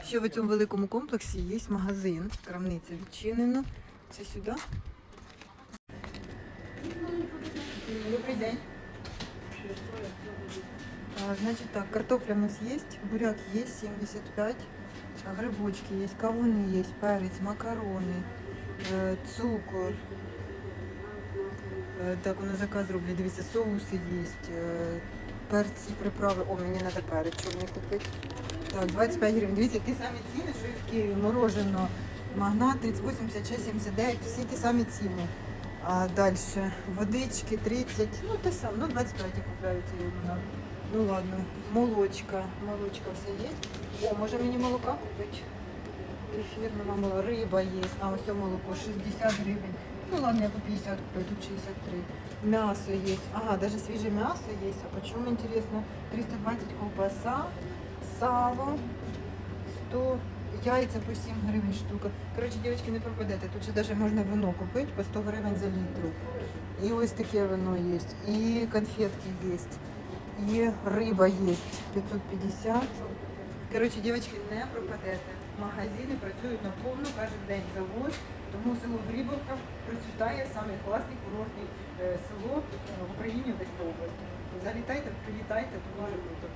Ще в цьому великому комплексі є магазин, крамниця відчинена. Це сюди. Добрий день. А, значить так, картопля у нас є, буряк є 75, грибочки є, кавуни є, перець, макарони, е, цукор. Е, Так, на заказ роблять, дивіться, соуси є, е, перці, приправи. О, мені треба перець чорний купити. Так, 25 гривень. Дивіться, ті самі ціни, що і в Києві. Морожено, магнат 38, 76, 79, всі ті самі ціни. А далі водички 30, ну те саме, ну 25 я купляю ці вина. Ну ладно, молочка, молочка все є. О, може мені молока купити? Кефір нема риба є, а ось це молоко 60 гривень. Ну ладно, я по 50 куплю, тут 63. Мясо є. Ага, даже свіже м'ясо є. А почему, интересно? 320 ковбаса, сало, 100 яйця по 7 гривень штука. Коротше, дівчатки, не пропадете. Тут ще навіть можна вино купити по 100 гривень за літру. І ось таке вино є, і конфетки є, і риба є 550. Коротше, дівчатки, не пропадете. Магазини працюють на повну кожен день завоз, тому село Грибовка процвітає саме класний курортний е, село в Україні в Одеській області. Залітайте, прилітайте, тут дуже круто.